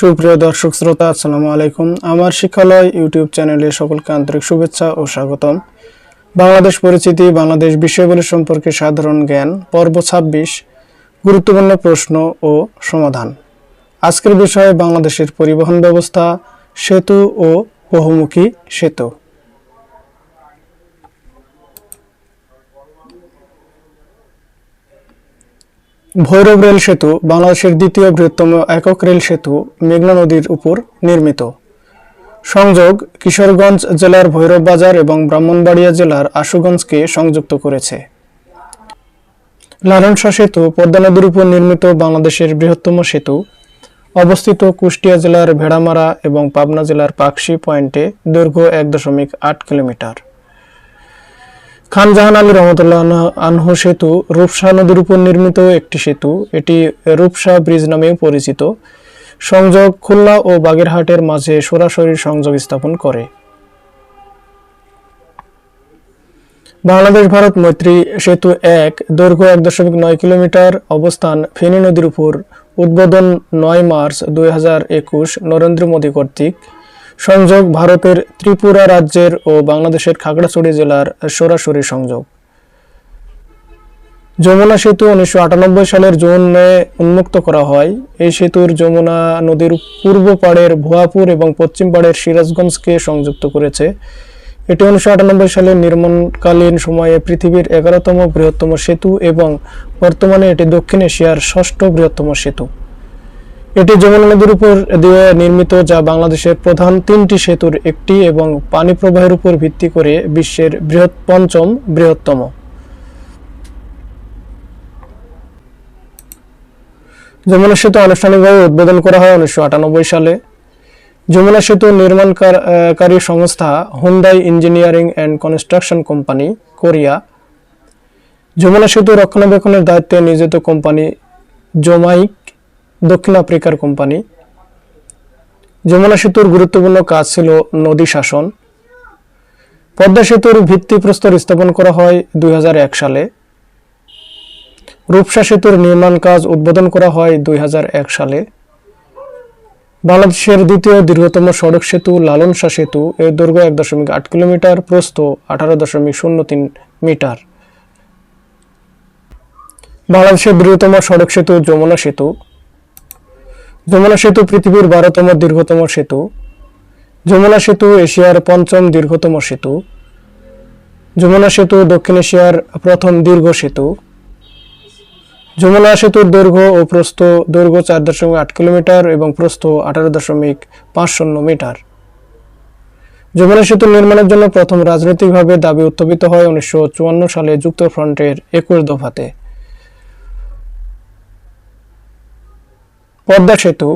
সুপ্রিয় দর্শক শ্রোতা, আসসালামু আলাইকুম। আমার শিক্ষালয় ইউটিউব চ্যানেলে সকলকে আন্তরিক শুভেচ্ছা ও স্বাগতম। বাংলাদেশ পরিচিতি, বাংলাদেশ বিষয়গুলি সম্পর্কে সাধারণ জ্ঞান, পর্ব ছাব্বিশ, গুরুত্বপূর্ণ প্রশ্ন ও সমাধান। আজকের বিষয়ে বাংলাদেশের পরিবহন ব্যবস্থা, সেতু ও বহুমুখী সেতু। ভৈরব রেল সেতু বাংলাদেশের দ্বিতীয় বৃহত্তম একক রেল সেতু মেঘনা নদীর উপর নির্মিত। সংযোগ কিশোরগঞ্জ জেলার ভৈরব বাজার এবং ব্রাহ্মণবাড়িয়া জেলার আশুগঞ্জকে সংযুক্ত করেছে। লালন শাহ সেতু পদ্মা নদীর উপর নির্মিত বাংলাদেশের বৃহত্তম সেতু। অবস্থিত কুষ্টিয়া জেলার ভেড়ামারা এবং পাবনা জেলার পাকশি পয়েন্টে দৈর্ঘ্য এক দশমিক আট কিলোমিটার। খান জাহান আলী রহমতুল্লাহ আনহু- সেতু রূপসা নদীর উপর নির্মিত একটি সেতু। এটি রূপসা ব্রিজ নামেও পরিচিত। সংযোগ খুলনা ও বাগেরহাটের মাঝে সরাসরি সংযোগ স্থাপন করে। বাংলাদেশ ভারত মৈত্রী সেতু এক, দৈর্ঘ্য এক দশমিক নয় কিলোমিটার, অবস্থান ফেনী নদীর উপর। উদ্বোধন নয় মার্চ দুই হাজার একুশ, নরেন্দ্র মোদী কর্তৃক। সংযোগ ভারতের ত্রিপুরা রাজ্যের ও বাংলাদেশের খাগড়াছড়ি জেলার সরাসরি সংযোগ। যমুনা সেতু উনিশশো আটানব্বই সালের জুনে উন্মুক্ত করা হয়। এই সেতুর যমুনা নদীর পূর্ব পাড়ের ভুয়াপুর এবং পশ্চিম পাড়ের সিরাজগঞ্জকে সংযুক্ত করেছে। এটি উনিশশো আটানব্বই সালের নির্মাণকালীন সময়ে পৃথিবীর এগারোতম বৃহত্তম সেতু এবং বর্তমানে এটি দক্ষিণ এশিয়ার ষষ্ঠ বৃহত্তম সেতু। এটি যমুনা নদীর উপর দিয়ে নির্মিত, যা বাংলাদেশের প্রধান তিনটি সেতুর একটি এবং পানি প্রবাহের উপর ভিত্তি করে বিশ্বের বৃহৎ পঞ্চম বৃহত্তম। যমুনা সেতু আনুষ্ঠানিকভাবে উদ্বোধন করা হয় উনিশশো আটানব্বই সালে। যমুনা সেতু নির্মাণকারী সংস্থা Hyundai engineering and construction company, Korea. Jamuna সেতু রক্ষণাবেক্ষণের দায়িত্বে নিয়োজিত কোম্পানি জোমাইক দক্ষিণ আফ্রিকার কোম্পানি। যমুনা সেতুর গুরুত্বপূর্ণ কাজ ছিল নদী শাসন। পদ্মা সেতুর ভিত্তিপ্রস্তর স্থাপন করা হয় দুই হাজার এক সালে। রূপসা সেতুর নির্মাণ কাজ উদ্বোধন করা হয় দুই হাজার এক সালে। বাংলাদেশের দ্বিতীয় দীর্ঘতম সড়ক সেতু লালন শাহ সেতু এর দৈর্ঘ্য এক দশমিক আট কিলোমিটার, প্রস্থ আঠারো দশমিক শূন্য তিন মিটার। বাংলাদেশের বৃহত্তম সড়ক সেতু যমুনা সেতু। যমুনা সেতু পৃথিবীর বারোতম দীর্ঘতম সেতু। যমুনা সেতু এশিয়ার পঞ্চম দীর্ঘতম সেতু। যমুনা সেতু দক্ষিণ এশিয়ার প্রথম দীর্ঘ সেতু। যমুনা সেতুর দৈর্ঘ্য ও প্রস্থ দৈর্ঘ্য চার দশমিক আট কিলোমিটার এবং প্রস্থ আঠারো দশমিক পাঁচ শূন্য মিটার। যমুনা সেতু নির্মাণের জন্য প্রথম রাজনৈতিকভাবে দাবি উত্থাপিত হয় উনিশশো চুয়ান্ন সালে যুক্তফ্রন্টের একুশ দফাতে। পদ্মা সেতু।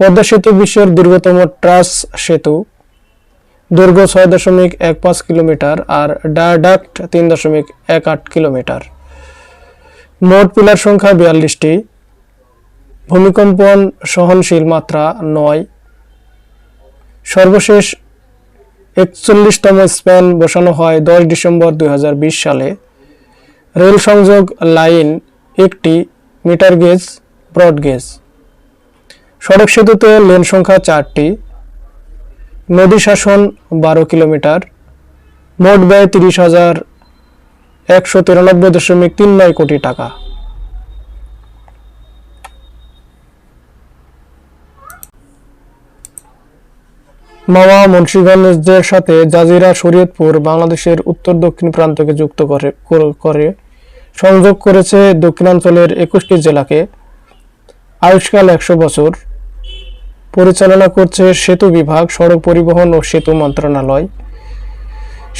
পদ্মা সেতু বিশ্বের দীর্ঘতম ট্রাস সেতু। দৈর্ঘ্য ছয় দশমিক এক পাঁচ কিলোমিটার আর ডায়াডাক্ট তিন দশমিক এক আট কিলোমিটার। মোট পিলার সংখ্যা বিয়াল্লিশটি। ভূমিকম্পন সহনশীল মাত্রা নয়। সর্বশেষ একচল্লিশতম স্প্যান বসানো হয় দশ ডিসেম্বর দু হাজার বিশ সালে। রেল সংযোগ লাইন একটি মিটার গেজ, ব্রড গেজ। সড়ক সেতুতে লেন সংখ্যা চারটি। নদী শাসন বারো কিলোমিটার। মোট ব্যয় তিরিশ হাজার একশো তিরানব্বই দশমিক তিন নয় কোটি টাকা। মাওয়া, মুন্সিগঞ্জের সাথে জাজিরা, শরীয়তপুর বাংলাদেশের উত্তর দক্ষিণ প্রান্তকে যুক্ত করে করে সংযোগ করেছে দক্ষিণাঞ্চলের একুশটি জেলাকে। আয়ুষ্কাল একশো বছর। পরিচালনা করছে সেতু বিভাগ, সড়ক পরিবহন ও সেতু মন্ত্রণালয়।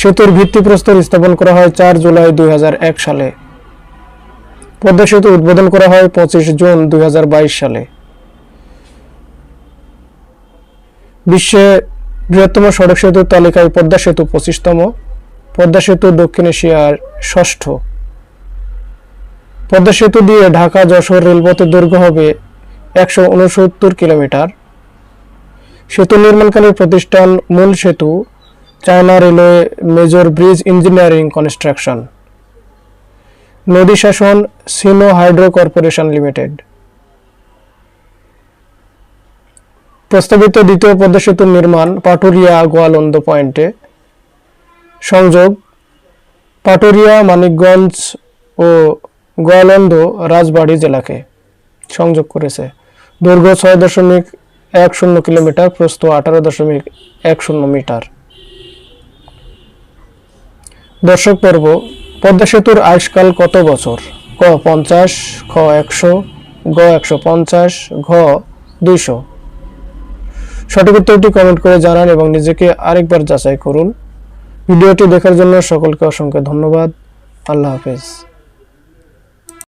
সেতুর ভিত্তিপ্রস্তর স্থাপন করা হয় চার জুলাই দুই হাজার এক সালে। পদ্মা সেতু উদ্বোধন করা হয় পঁচিশ জুন দুই হাজার বাইশ সালে। বিশ্বে বৃহত্তম সড়ক সেতুর তালিকায় পদ্মা সেতু পঁচিশতম, পদ্মা সেতু দক্ষিণ এশিয়ার ষষ্ঠ। পদ্মা সেতু দিয়ে ঢাকা যশোর রেলপথের দৈর্ঘ্য হবে একশো উনসত্তর কিলোমিটার। সেতু নির্মাণকারী প্রতিষ্ঠান মূল সেতু, China railway major bridge engineering construction. নদী শাসন, সিনো হাইড্রো কর্পোরেশন লিমিটেড। প্রস্তাবিত দ্বিতীয় পদ্মা নির্মাণ পাটুরিয়া গোয়ালন্দ পয়েন্টে। সংযোগ, পাটুরিয়া, মানিকগঞ্জ ও গোয়ালন্দ রাজবাড়ী জেলাকে সংযোগ করেছে। দৈর্ঘ্য ছয় দশমিক এক শূন্য কিলোমিটার, প্রস্থ আঠারো দশমিক এক শূন্য মিটার। দর্শক পর্ব, পদ্মা সেতুর আয়ুষ্কাল কত বছর? ক পঞ্চাশ, খ একশো, গ একশো পঞ্চাশ, ঘ দুইশো। সঠিক উত্তরটি কমেন্ট করে জানান এবং নিজেকে আরেকবার যাচাই করুন। ভিডিওটি দেখার জন্য সকলকে অসংখ্য ধন্যবাদ। আল্লাহ হাফেজ।